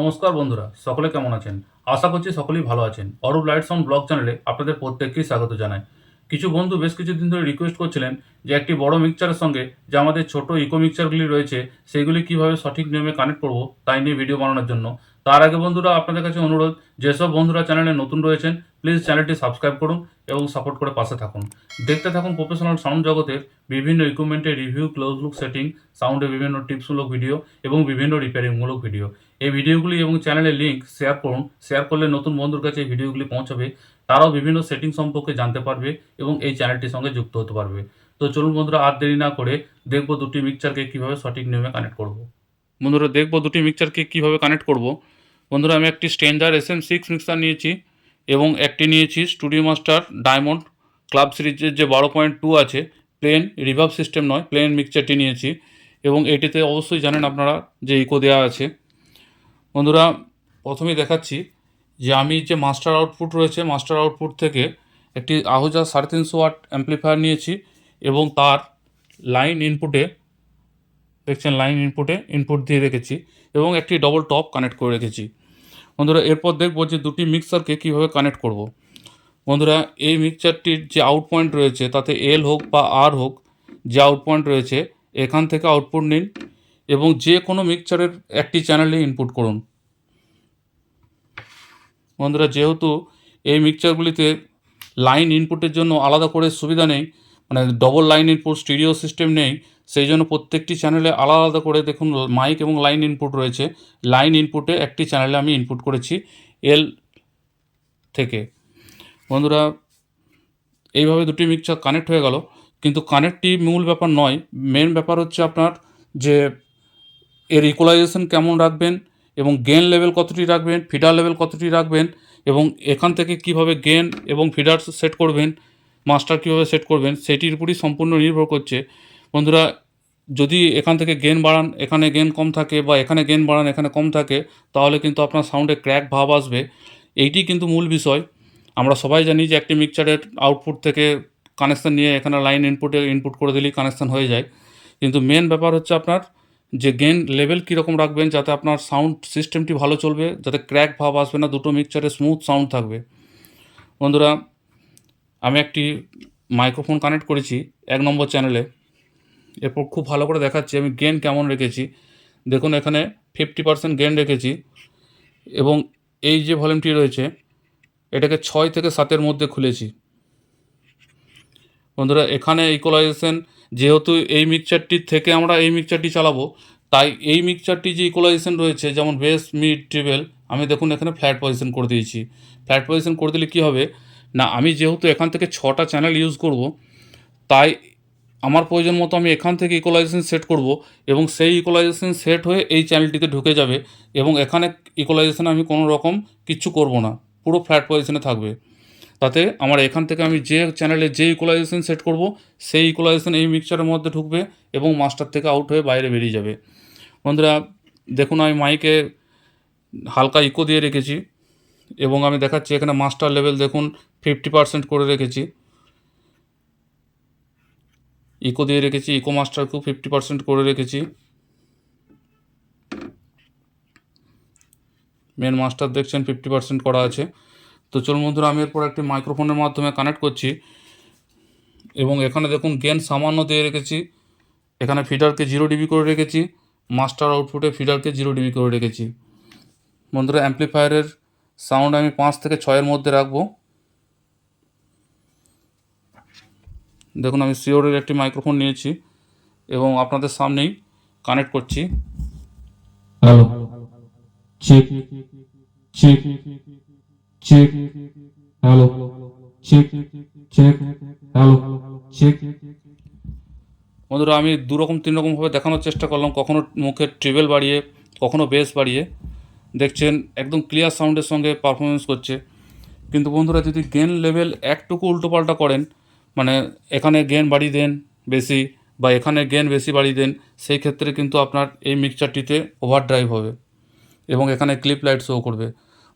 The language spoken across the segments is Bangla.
নমস্কার বন্ধুরা, সকলে কেমন আছেন? আশা করছি সকলেই ভালো আছেন। অরূপ লাইটস অন ব্লগ চ্যানেলে আপনাদের প্রত্যেককেই স্বাগত জানাই। কিছু বন্ধু বেশ কিছুদিন ধরে রিকোয়েস্ট করছিলেন যে একটি বড় মিক্সচারের সঙ্গে যে আমাদের ছোট ইকো মিক্সচারগুলি রয়েছে সেইগুলি কীভাবে সঠিক নিয়মে কানেক্ট করব তাই নিয়ে ভিডিও বানানোর জন্য। তার আগে বন্ধুরা, আপনাদের কাছে অনুরোধ, যেসব বন্ধুরা চ্যানেলে নতুন রয়েছেন প্লিজ চ্যানেলটি সাবস্ক্রাইব করুন এবং সাপোর্ট করে পাশে থাকুন। দেখতে থাকুন প্রফেশনাল সাউন্ড জগতের বিভিন্ন ইকুইপমেন্টের রিভিউ ক্লোজ লুক সেটিং সাউন্ডের বিভিন্ন টিপসমূলক ভিডিও এবং বিভিন্ন রিপেয়ারিংমূলক ভিডিও এই ভিডিওগুলি এবং চ্যানেলের লিঙ্ক শেয়ার করুন। শেয়ার করলে নতুন বন্ধুর কাছে এই ভিডিওগুলি পৌঁছাবে। তারাও বিভিন্ন সেটিং সম্পর্কে জানতে পারবে এবং এই চ্যানেলটির সঙ্গে যুক্ত হতে পারবে। তো চলুন বন্ধুরা, আর দেরি না করে দেখব দুটি মিক্সচারকে কীভাবে সঠিক নিয়মে কানেক্ট করব। বন্ধুরা, দেখব দুটি মিক্সচারকে কীভাবে কানেক্ট করব। বন্ধুরা, আমি একটি standard S M six mixer নিয়েছি এবং একটি নিয়েছি স্টুডিও মাস্টার ডায়মন্ড ক্লাব সিরিজের যে বারো পয়েন্ট টু আছে প্লেন রিভার্ভ সিস্টেম নয় প্লেন মিক্সচারটি নিয়েছি এবং এটিতে অবশ্যই জানেন আপনারা যে ইকো দেওয়া আছে। বন্ধুরা, প্রথমেই দেখাচ্ছি যে আমি যে মাস্টার আউটপুট রয়েছে মাস্টার আউটপুট থেকে একটি আহুজা সাড়ে তিনশো ওয়াট অ্যাম্প্লিফায়ার নিয়েছি এবং তার লাইন ইনপুটে দেখছেন লাইন ইনপুটে ইনপুট দিয়ে রেখেছি এবং একটি ডবল টপ কানেক্ট করে রেখেছি বন্ধুরা, এরপর দেখব যে দুটি মিক্সারকে কীভাবে কানেক্ট করব। বন্ধুরা, এই মিক্সচারটির যে আউট পয়েন্ট রয়েছে, তাতে এল হোক বা আর হোক, যে আউট পয়েন্ট রয়েছে, এখান থেকে আউটপুট নিন এবং যে কোনো মিক্সচারের একটি চ্যানেলে ইনপুট করুন বন্ধুরা, যেহেতু এই মিক্সচারগুলিতে লাইন ইনপুটের জন্য আলাদা করে সুবিধা নেই মানে double line input stereo system নেই, সেই জন্য প্রত্যেকটি চ্যানেলে আলাদা আলাদা করে দেখুন মাইক এবং লাইন ইনপুট রয়েছে। লাইন ইনপুটে একটি চ্যানেলে আমি ইনপুট করেছি এল থেকে। বন্ধুরা, এইভাবে দুটি মিক্সচার কানেক্ট হয়ে গেল। কিন্তু কানেক্টটি মূল ব্যাপার নয় মেন ব্যাপার হচ্ছে আপনার যে এর ইকুয়ালাইজেশন কেমন রাখবেন এবং গেন লেভেল কতটি রাখবেন ফিডার লেভেল কতটি রাখবেন, এবং এখান থেকে কীভাবে গেন এবং ফিডার সেট করবেন মাস্টার কীভাবে সেট করবেন, সেটির উপরই সম্পূর্ণ নির্ভর করছে। বন্ধুরা, যদি এখান থেকে গেন বাড়ান, এখানে গেন কম থাকে বা এখানে গেন বাড়ান, এখানে কম থাকে, তাহলে কিন্তু আপনার সাউন্ডে ক্র্যাক ভাব আসবে। এইটি কিন্তু মূল বিষয়। আমরা সবাই জানি যে একটি মিক্সচারের আউটপুট থেকে কানেকশান নিয়ে এখানে লাইন ইনপুটে ইনপুট করে দিলেই কানেকশান হয়ে যায়। কিন্তু মেন ব্যাপার হচ্ছে আপনার যে গেন লেভেল কীরকম রাখবেন যাতে আপনার সাউন্ড সিস্টেমটি ভালো চলবে, যাতে ক্র্যাক ভাব আসবে না, দুটো মিক্সচারে স্মুথ সাউন্ড থাকবে। বন্ধুরা, আমি একটি মাইক্রোফোন কানেক্ট করেছি এক নম্বর চ্যানেলে এরপর খুব ভালো করে দেখাচ্ছি, আমি গেন কেমন রেখেছি। দেখুন, এখানে ফিফটি পার্সেন্ট গেন রেখেছি এবং এই যে ভলিউমটি রয়েছে, এটাকে ছয় থেকে সাতের মধ্যে খুলেছি। বন্ধুরা, এখানে ইকোলাইজেশন যেহেতু এই মিক্সচারটির থেকে আমরা এই মিক্সচারটি চালাবো, তাই এই মিক্সচারটি যে ইকোলাইজেশন রয়েছে, যেমন বেস মিড ট্রিবেল আমি দেখুন এখানে ফ্ল্যাট পজিশন করে দিয়েছি। ফ্ল্যাট পজিশন করে দিলে কী হবে? না, আমি যেহেতু এখান থেকে ছটা চ্যানেল ইউজ করব, তাই আমার প্রয়োজন মতো আমি এখান থেকে ইকোলাইজেশন সেট করব এবং সেই ইকোলাইজেশন সেট হয়ে এই চ্যানেলটিতে ঢুকে যাবে এবং এখানে ইকোলাইজেশন আমি কোনো রকম কিচ্ছু করব না। পুরো ফ্ল্যাট পজিশনে থাকবে। তাতে আমার এখান থেকে আমি যে চ্যানেলে যে ইকোলাইজেশন সেট করব, সেই ইকোলাইজেশন এই মিক্সচারের মধ্যে ঢুকবে এবং মাস্টার থেকে আউট হয়ে বাইরে বেরিয়ে যাবে। বন্ধুরা, দেখুন আমি মাইকে হালকা ইকো দিয়ে রেখেছি এবং আমি দেখাচ্ছি এখানে মাস্টার লেভেল দেখুন ফিফটি পার্সেন্ট করে রেখেছি। ইকো দিয়ে রেখেছি ইকো মাস্টারকেও ফিফটি পার্সেন্ট করে রেখেছি। মেন মাস্টার দেখছেন ফিফটি পার্সেন্ট করা আছে। তো চলুন বন্ধুরা, আমি এরপর একটি মাইক্রোফোনের মাধ্যমে কানেক্ট করছি। এবং এখানে দেখুন গেন সামান্য দিয়ে রেখেছি। এখানে ফিডারকে জিরো ডিবি করে রেখেছি। মাস্টার আউটপুটে ফিডারকে জিরো ডিবি করে রেখেছি। বন্ধুরা অ্যাম্প্লিফায়ারের সাউন্ড আমি পাঁচ থেকে ছয়ের মধ্যে রাখব। দেখুন, আমি সিওরের একটি মাইক্রোফোন নিয়েছি এবং আপনাদের সামনেই কানেক্ট করছি। Hello check check check hello check check hello check বন্ধুরা, আমি দু রকম তিন রকমভাবে দেখানোর চেষ্টা করলাম। কখনো মুখের ট্রিবেল বাড়িয়ে, কখনো বেস বাড়িয়ে। দেখছেন, একদম ক্লিয়ার সাউন্ডের সঙ্গে পারফরমেন্স করছে। কিন্তু বন্ধুরা, যদি গেন লেভেল একটুকু উল্টোপাল্টা করেন মানে এখানে গেন বাড়িয়ে দেন বেশি বা এখানে গেন বেশি বাড়িয়ে দেন, সেই ক্ষেত্রে কিন্তু আপনার এই মিক্সচারটিতে ওভার ড্রাইভ হবে এবং এখানে ক্লিপ লাইট শো করবে।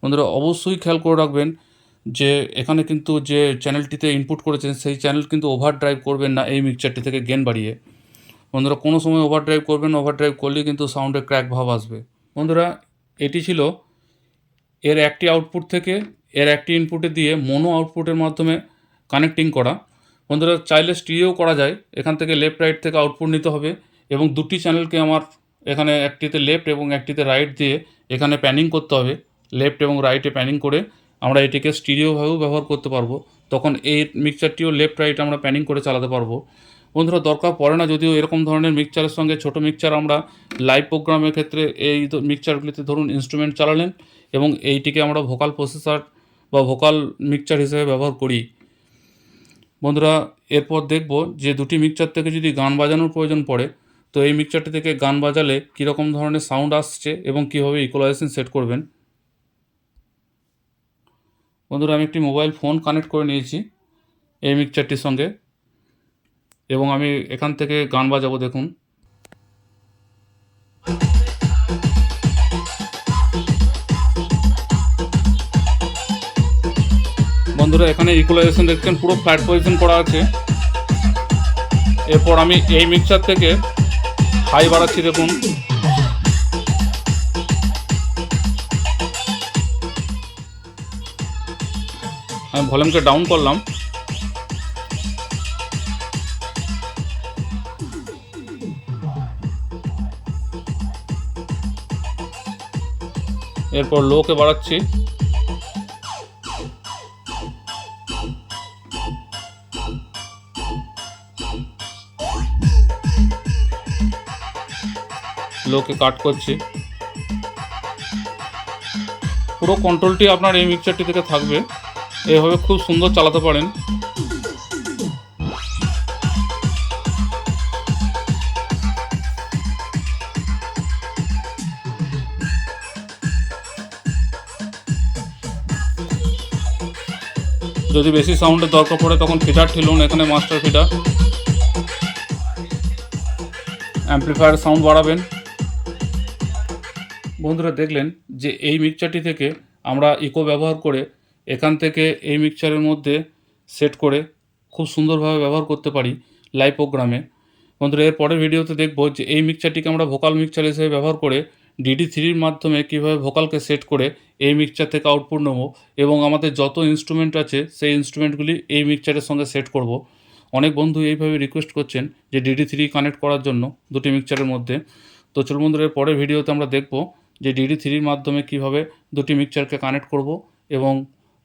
বন্ধুরা অবশ্যই খেয়াল করে রাখবেন যে এখানে কিন্তু যে চ্যানেলটিতে ইনপুট করেছেন, সেই চ্যানেল কিন্তু ওভার ড্রাইভ করবেন না এই মিক্সচারটি থেকে গেন বাড়িয়ে। বন্ধুরা, কোনো সময় ওভার ড্রাইভ করবেন ওভার ড্রাইভ করলে কিন্তু সাউন্ডে ক্র্যাক ভাব আসবে। বন্ধুরা, এটি ছিল এর একটি আউটপুট থেকে এর একটি ইনপুটে দিয়ে মোনো আউটপুটের মাধ্যমে কানেক্টিং করা। বন্ধুরা, চাইলে স্টিরিও করা যায়, এখান থেকে লেফট রাইট থেকে আউটপুট নিতে হবে এবং দুটি চ্যানেলকে আমার এখানে একটিতে লেফট এবং একটিতে রাইট দিয়ে এখানে প্যানিং করতে হবে। লেফট এবং রাইটে প্যানিং করে আমরা এটিকে স্টিরিওভাবেও ব্যবহার করতে পারব। তখন এই মিক্সচারটিও লেফট রাইট আমরা প্যানিং করে চালাতে পারব। বন্ধুরা, দরকার পড়ে না যদিও এরকম ধরনের মিক্সচারের সঙ্গে ছোট মিক্সচার আমরা লাইভ প্রোগ্রামের ক্ষেত্রে এই মিক্সচারগুলিতে ধরুন ইনস্ট্রুমেন্ট চালালেন এবং এইটিকে আমরা ভোকাল প্রসেসর বা ভোকাল মিক্সচার হিসেবে ব্যবহার করি। বন্ধুরা, এরপর দেখব যে দুটি মিক্সচার থেকে যদি গান বাজানোর প্রয়োজন পড়ে, তো এই মিক্সচারটি থেকে গান বাজালে কীরকম ধরনের সাউন্ড আসছে এবং কীভাবে ইকুয়ালাইজেশন সেট করবেন। বন্ধুরা, আমি একটি মোবাইল ফোন কানেক্ট করে নিয়েছি, এই মিক্সচারটির সঙ্গে। এবং আমি এখান থেকে গান বাজাবো, দেখুন। বন্ধুরা, এখানে ইকুলাইজেশন দেখছেন, পুরো ফ্ল্যাট পজিশন করা আছে। এরপর আমি এই মিক্সচার থেকে হাই বাড়াচ্ছি, দেখুন। আমি ভলিউমকে ডাউন করলাম। এরপর লোকে বাড়াচ্ছি। লোকে কাট করছি। পুরো কন্ট্রোলটি আপনার এই মিক্সচারটি থেকে থাকবে। এভাবে খুব সুন্দর চালাতে পারেন। যদি বেশি সাউন্ডের দরকার পড়ে, তখন ফিডার ঠিলুন, এখানে মাস্টার ফিডার অ্যাম্প্লিফায়ার সাউন্ড বাড়াবেন। বন্ধুরা দেখলেন যে এই মিক্সচারটি থেকে আমরা ইকো ব্যবহার করে এখান থেকে এই মিক্সচারের মধ্যে সেট করে খুব সুন্দরভাবে ব্যবহার করতে পারি লাইভ প্রোগ্রামে বন্ধুরা, এর পরের ভিডিওতে দেখব যে এই মিক্সচারটিকে আমরা ভোকাল মিক্সচার হিসেবে ব্যবহার করে ডিডি থ্রির মাধ্যমে কীভাবে ভোকালকে সেট করে এই মিক্সচার থেকে আউটপুট নেব এবং আমাদের যত ইনস্ট্রুমেন্ট আছে, সেই ইনস্ট্রুমেন্টগুলি এই মিক্সচারের সঙ্গে সেট করব। অনেক বন্ধু এইভাবে রিকোয়েস্ট করছেন যে ডিডি থ্রি কানেক্ট করার জন্য দুটি মিক্সচারের মধ্যে। তো চলুন বন্ধুরা, এর পরের ভিডিওতে আমরা দেখব যে ডিডি থ্রির মাধ্যমে কীভাবে দুটি মিক্সচারকে কানেক্ট করব এবং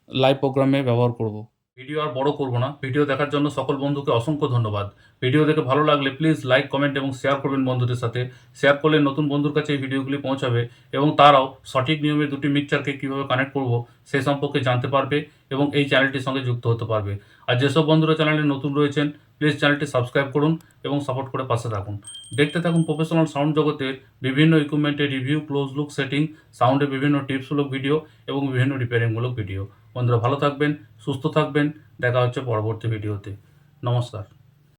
লাইভ প্রোগ্রামে ব্যবহার করব। ভিডিও আর বড় করব না। ভিডিও দেখার জন্য সকল বন্ধুকে অসংখ্য ধন্যবাদ। ভিডিও দেখে ভালো লাগলে প্লিজ লাইক কমেন্ট এবং শেয়ার করবেন বন্ধুদের সাথে। শেয়ার করলে নতুন বন্ধুর কাছে এই ভিডিওগুলি পৌঁছাবে এবং তারাও সঠিক নিয়মে দুটি মিক্সচারকে কীভাবে কানেক্ট করব সেই সম্পর্কে জানতে পারবে এবং এই চ্যানেলটির সঙ্গে যুক্ত হতে পারবে। আর যেসব বন্ধুরা চ্যানেলে নতুন রয়েছেন প্লিজ চ্যানেলটি সাবস্ক্রাইব করুন এবং সাপোর্ট করে পাশে থাকুন। দেখতে থাকুন প্রফেশনাল সাউন্ড জগতের বিভিন্ন ইকুইপমেন্টের রিভিউ ক্লোজ লুক সেটিং সাউন্ডের বিভিন্ন টিপসমূলক ভিডিও এবং বিভিন্ন রিপেয়ারিংমূলক ভিডিও বন্ধুরা ভালো থাকবেন সুস্থ থাকবেন। দেখা হচ্ছে পরবর্তী ভিডিওতে। নমস্কার।